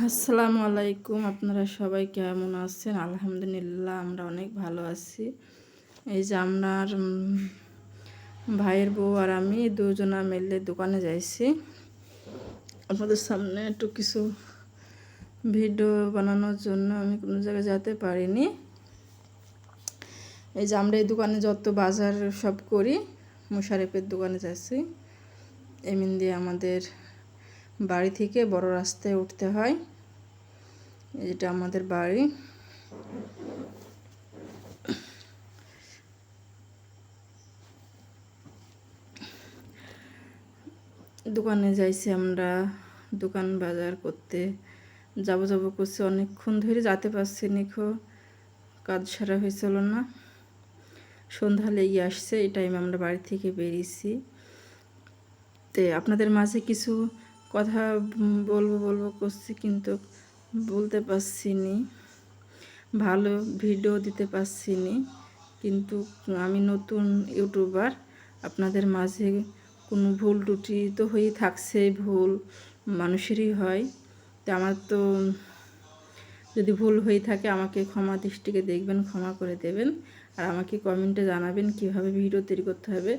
আসসালামু আলাইকুম, আপনারা সবাই কেমন আছেন? আলহামদুলিল্লাহ, আমরা অনেক ভালো আছি। এই যে আপনার ভাইয়ের বউ আর আমি দুজনা মিলে দোকানে যাইছি। আপনাদের সামনে একটু কিছু ভিডিও বানানোর জন্য আমি কোনো জায়গায় যেতে পারিনি। এই যে আমরা এই দোকানে যত বাজার সব করি, মুশারেফের দোকানে যাচ্ছি। এমন দিয়ে আমাদের বাড়ি থেকে বড় রাস্তায় উঠতে হয়। এটা আমাদের বাড়ি। দোকানে যাইছি আমরা, দোকান বাজার করতে। যাব যাব করছি, অনেকক্ষণ ধরে যেতে পারছি নিখো কাজ সারা হয়েছিল না। সন্ধ্যা লেগে আসছে, এই টাইমে আমরা বাড়ি থেকে বেরিয়েছি। তে আপনাদের মাঝে কিছু কথা বলব বলব করছি কিন্তু বলতে পারছি নি ভালো ভিডিও দিতে পারছি নি কিন্তু আমি নতুন ইউটিউবার আপনাদের মাঝে কোনো ভুল টুটি তো হয়েই থাকছে, ভুল মানুষেরই হয়। তো আমার তো যদি ভুল হয়ে থাকে, আমাকে ক্ষমা দৃষ্টিকে দেখবেন, ক্ষমা করে দেবেন। আর আমাকে কমেন্টে জানাবেন কীভাবে ভিডিও তৈরি করতে হবে,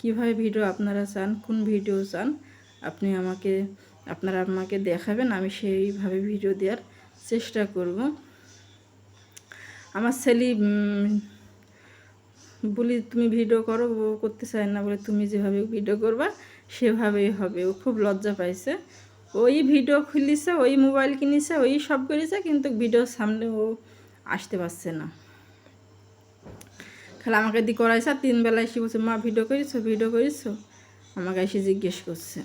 কীভাবে ভিডিও আপনারা চান, কোন ভিডিও চান। আপনি আমাকে, আপনারা আমাকে দেখাবেন, আমি সেইভাবে ভিডিও দেওয়ার চেষ্টা করব। আমার ছেলে বলি, তুমি ভিডিও করো, ও করতে চায় না, বলে, তুমি যেভাবে ভিডিও করবা, সেভাবেই হবে। ও খুব লজ্জা পাইছে। ওই ভিডিও খুলিছে, ওই মোবাইল কিনেছে, ওই সব করেছে, কিন্তু ভিডিওর সামনে ও আসতে পারছে না। খালি আমাকে দি করাইছে, আর তিন বেলা এসে বলছে, মা ভিডিও করেছ ভিডিও করেছ? আমাকে এসে জিজ্ঞেস করছে।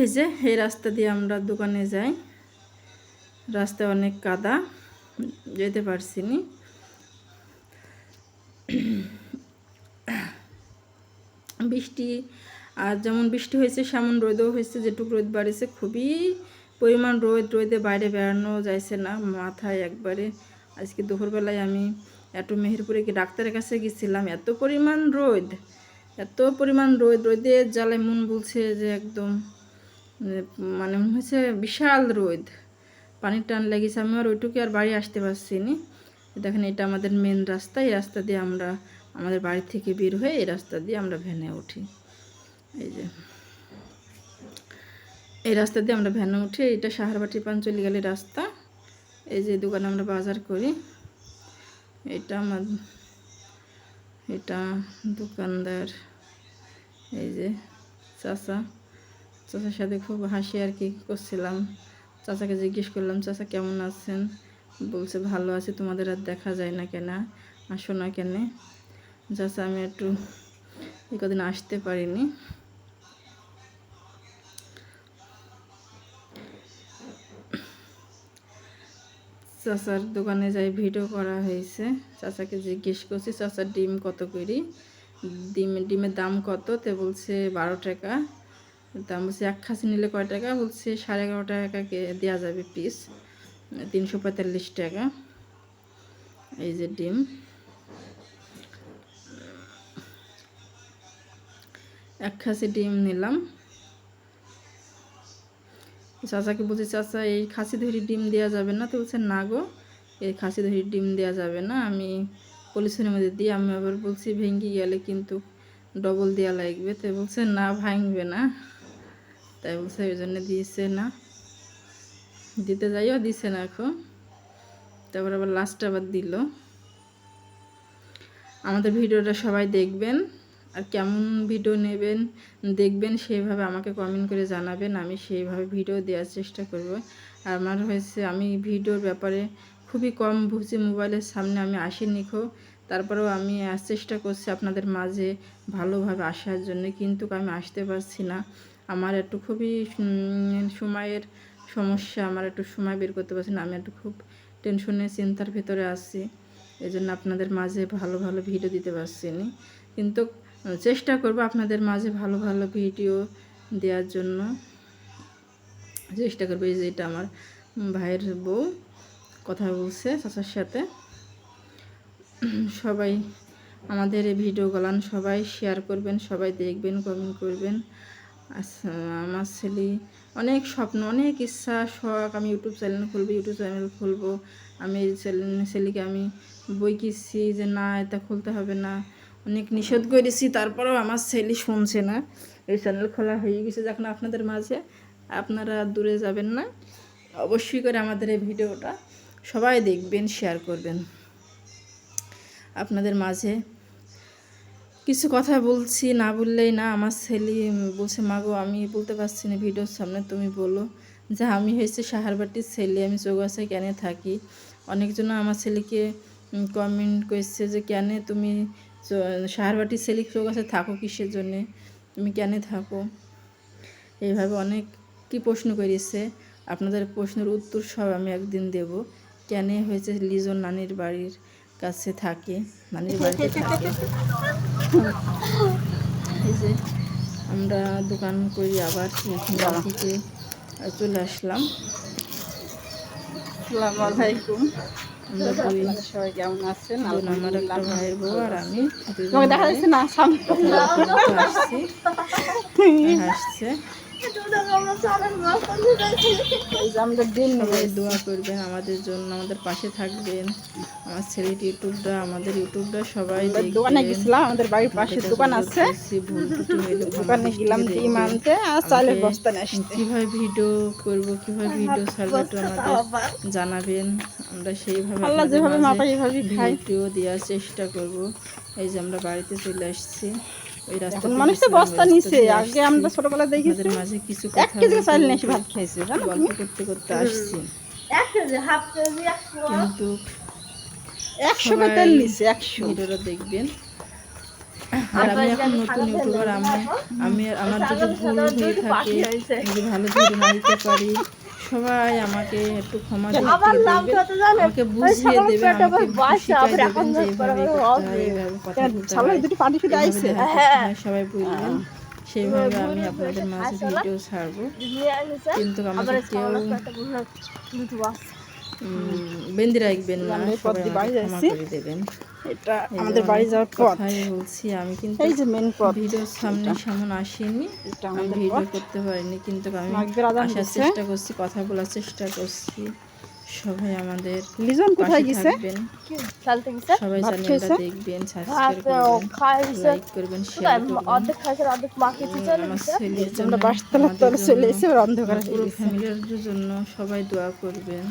এই যে, এই রাস্তা দিয়ে আমরা দোকানে যাই। রাস্তায় অনেক কাদা, যেতে পারছি নি। বৃষ্টি, আর যেমন বৃষ্টি হয়েছে, সেমন রোদও হয়েছে, যেটুকু রোদ বাড়িছে, খুবই পরিমাণ রোদ, রোদে বাইরে বেড়ানো যাইছে না, মাথায় একবারে। আজকে দুপুরবেলায় আমি একটু মেহেরপুরে কি ডাক্তারের কাছে গেছিলাম, এত পরিমাণ রোদ, এত পরিমাণ রোদ রোদে জ্বালায় মন বলছে যে একদম মানে মনে হচ্ছে বিশাল রোদ। পানির টান লেগেছে আমি আর ওইটুকু আর বাড়ি আসতে পারছি নি। দেখেন, এটা আমাদের মেন রাস্তা, এই রাস্তা দিয়ে আমরা, আমাদের বাড়ি থেকে বের হয়ে এই রাস্তা দিয়ে আমরা ভ্যানে উঠি। এই যে। এই রাস্তা দিয়ে আমরা ভ্যানে উঠি, এটা সাহারবাটি পাঞ্চলি গেলে রাস্তা। এই যে দোকানে আমরা বাজার করি, এটা আমার, এটা দোকানদার, এই যে চাচা। চাচার সাথে খুব হাসি আর কি করছিলাম। চাচাকে জিজ্ঞেস করলাম, চাচা কেমন আছেন? বলছে, ভালো আছে, তোমাদের আর দেখা যায় না কেন? আসো না কেন? চাচা, আমি একটু এই কদিন আসতে পারিনি। চাচার দোকানে যাই ভিডিও করা হয়েছে। চাচাকে জিজ্ঞেস করছি, চাচার ডিম কত করি ডিম, ডিমের দাম কত? তে বলছে, বারো টাকা। দাম বলছে, এক খাসি নিলে কয় টাকা? বলছি, সাড়ে এগারো টাকাকে দেওয়া যাবে পিস তিনশো পঁয়তাল্লিশ টাকা। এই যে ডিম। এক খাসি ডিম নিলাম। চাচাকে বলছি, চাচা, এই খাসি ধরি ডিম দেওয়া যাবে না? তো বলছে, না গো, এই খাসি ধরি ডিম দেওয়া যাবে না। আমি পলিথিনের মধ্যে দিই। আমি আবার বলছি, ভেঙে গেলে কিন্তু ডবল দেওয়া লাগবে। তো বলছে, না, ভাঙবে না। তাই বলছে, ওই জন্য দিয়েছে না। দিতে যাইও, দিছে না এখন। তারপর আবার লাস্ট আবার দিল। আমাদের ভিডিওটা সবাই দেখবেন। আর কেমন ভিডিও নেবেন, দেখবেন, সেইভাবে আমাকে কমেন্ট করে জানাবেন। আমি সেইভাবে ভিডিও দেওয়ার চেষ্টা করব। আর আমার হয়েছে, আমি ভিডিওর ব্যাপারে খুবই কম বুঝি, মোবাইলের সামনে আমি আসিনি খো তারপরেও আমি চেষ্টা করছি আপনাদের মাঝে ভালোভাবে আসার জন্য, কিন্তু আমি আসতে পারছি না। আমার একটু খুবই সময়ের সমস্যা, আমার একটু সময় বের করতে পারছি না, আমি একটু খুব টেনশনে চিন্তার ভেতরে আছি। এই জন্য আপনাদের মাঝে ভালো ভালো ভিডিও দিতে পারছি না। কিন্তু চেষ্টা করব আপনাদের মাঝে ভালো ভালো ভিডিও দেওয়ার জন্য। চেষ্টা করব এই যে এটা আমার ভাইয়ের বউ কথা বলছে চাচার সাথে। সবাই আমাদের এই ভিডিও গলান সবাই শেয়ার করবেন, সবাই দেখবেন কমেন্ট করবেন। আচ্ছা আমার ছেলে অনেক স্বপ্ন, অনেক ইচ্ছা, শখ। আমি ইউটিউব চ্যানেল খুলবো ইউটিউব চ্যানেল খুলবো। আমি ছেলেকে আমি বই কিনছি যে, না, এটা খুলতে হবে না। অনেক নিষেধ করেছি, তারপরেও আমার ছেলে শুনছে না। এই চ্যানেল খোলা হয়ে গেছে যখন আপনাদের মাঝে। আপনারা দূরে যাবেন না। অবশ্যই করে আমাদের এই ভিডিওটা সবাই দেখবেন শেয়ার করবেন। আপনাদের মাঝে কিছু কথা বলছি, না বললেই না। আমার ছেলে বলছে মাগো আমি বলতে পারছি না ভিডিওর সামনে, তুমি বলো। যে আমি হয়েছে সাহারবাটির ছেলে, আমি চৌগাছায় কেন থাকি। অনেকজন আমার ছেলেকে কমেন্ট করছে যে, কেন তুমি সাহারবাটির ছেলে চৌগাছায় থাকো কিসের জন্যে? তুমি কেন থাকো? এইভাবে অনেক কি প্রশ্ন করেছে। আপনাদের প্রশ্নের উত্তর সব আমি একদিন দেব। কেন হয়েছে লিজন নানির বাড়ির? কাছে থাকে নানির বাড়িতে থাকে। এই যে আমরা দোকান করি আবার থেকে চলে আসলাম। আসসালামু আলাইকুম। আমরা সবাই কেমন আছেন? আমার একটা ভাইয়ের বউ আর আমি। দেখা যাচ্ছে না সামনে। হাসছে এই যে আমাদের দিন সবাই দোয়া করবেন আমাদের জন্য আমাদের পাশে থাকবেন। আমার ছেলের ইউটিউবটা আমাদের ইউটিউবটা সবাই দোকানে গেছিলাম আমাদের বাড়ির পাশে দোকান আছে। দোকানে গেলাম ডিম আনতে আর চালের বস্তা নিয়ে আসতে। কীভাবে ভিডিও করব কীভাবে ভিডিও ছাড়বো একটু আমাদের জানাবেন। আমরা সেইভাবে আল্লাহ যেভাবে এভাবেই খাই। ভিডিও দেওয়ার চেষ্টা করব। এই যে আমরা বাড়িতে চলে আসছি। ওই রাস্তা মানুষ তো বস্তা নিছে আগে আমরা ছোটবেলা দেখেছি আমাদের মাঝে কিছু এক কেজি চাল নিয়ে ভাত খেয়েছি জানো গল্প করতে করতে আসছি। কিন্তু একশো করে তেল নিছে একশো। ভিডিওটা দেখবেন। আর আমি এখন নতুন ইউটিউবার আমি আমি আমার যদি ভুল হয়ে থাকে যদি ভালো ভিডিও না দিতে পারি। সবাই আমাকে একটু ক্ষমা আমাকে বুঝিয়ে দেবে হয়। সবাই বুঝবেন সেইভাবে আমি আপনাদের মাঝে ভিডিও ছাড়বো। কিন্তু আমাকে কেউ বেঁধে রাখবেন না দেবেন। এটা আমাদের বাড়ি যাওয়ার পথ। কথাই বলছি আমি কিন্তু এই যে মেন পথ। ভিডিওর সামনে সামনে আসিনি আমি ভিডিও করতে পারিনি কিন্তু আমি আসার চেষ্টা করছি কথা বলার চেষ্টা করছি। সবাই আমাদের লিজন কোথায় গেছে? সবাই চ্যানেলটা দেখবেন সাবস্ক্রাইব করবেন লাইক করবেন শেয়ার করবেন। অর্ধেক খাইছে অর্ধেক মাকে চলে আমার বাসতলা তলে এসে অন্ধকার ফ্যামিলির জন্য সবাই দোয়া করবেন।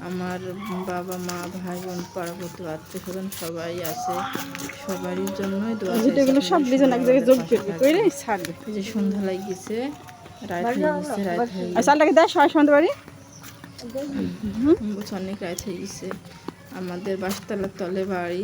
আমার বাবা মা ভাই বোন পার্বত্য আত্মীয় স্বজন সবাই আছে সবারই জন্যই দোয়া ভিডিওগুলো সব বিজন এক জায়গায় যোগ করবে কইরে ছাড়বে এই যে সন্ধ্যা লাগিছে রাত হয়ে গেছে রাত হয়ে আর চালটাকে দেয় সবাই সন্ধ্যা বাড়ি বছর অনেক রাত হয়ে গেছে আমাদের বাসতলার তলে বাড়ি